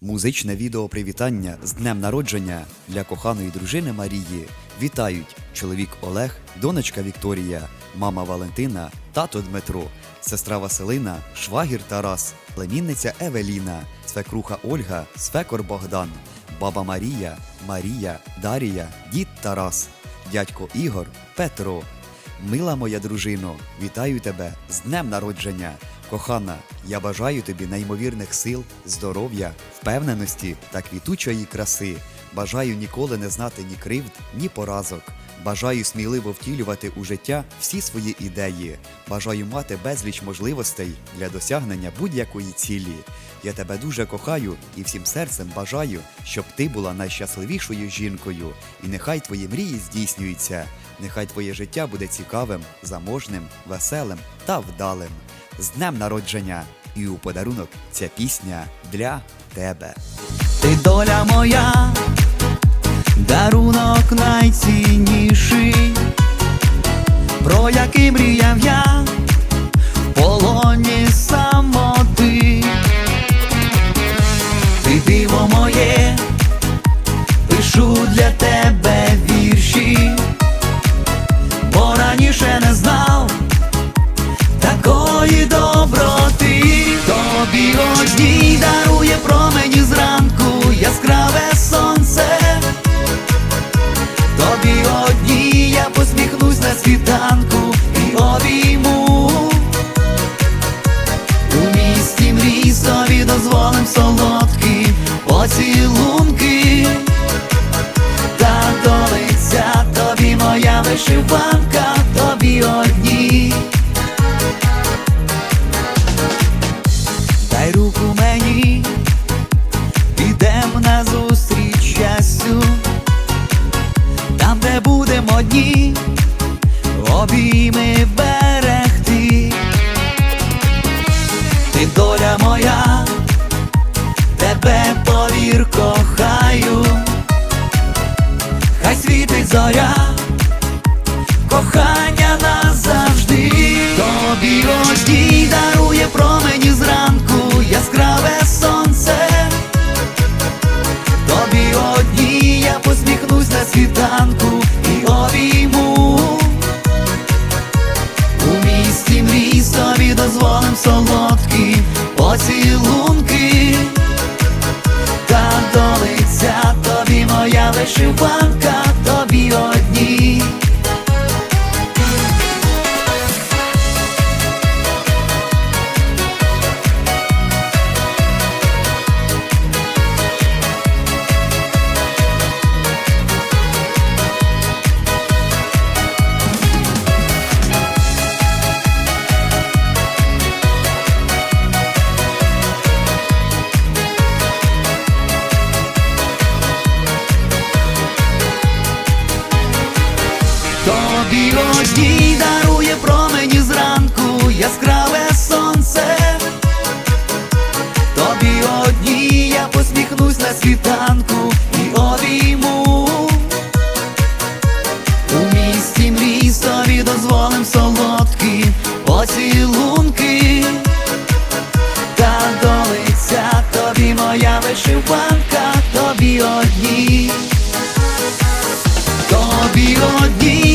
Музичне відео привітання з днем народження для коханої дружини Марії. Вітають чоловік Олег, донечка Вікторія, мама Валентина, тато Дмитро, сестра Василина, швагір Тарас, племінниця Евеліна, свекруха Ольга, свекор Богдан, баба Марія, Марія, Дарія, дід Тарас, дядько Ігор, Петро. Мила моя дружино, вітаю тебе з днем народження. Кохана, я бажаю тобі неймовірних сил, здоров'я, впевненості та квітучої краси. Бажаю ніколи не знати ні кривд, ні поразок. Бажаю сміливо втілювати у життя всі свої ідеї. Бажаю мати безліч можливостей для досягнення будь-якої цілі. Я тебе дуже кохаю і всім серцем бажаю, щоб ти була найщасливішою жінкою, і нехай твої мрії здійснюються. Нехай твоє життя буде цікавим, заможним, веселим та вдалим. З днем народження! І у подарунок ця пісня для тебе. Ти доля моя, дарунок найцінніший, про який мріяв я в полоні самоти. Такої доброти. Тобі одній дарує промені зранку яскраве сонце. Тобі одній я посміхнусь на світанку і обійму. У місті мрій собі дозволим солодкі поцілунки. Та до лиця тобі моя вишиванка, тобі одній. Одні, обійми берегти. Солодкі поцілунки. Та до лиця тобі моя вишиванка, посміхнусь світанку і обійму. У місті мрій собі дозволим солодкі поцілунки. Та до лиця тобі моя вишиванка, тобі одній. Тобі одній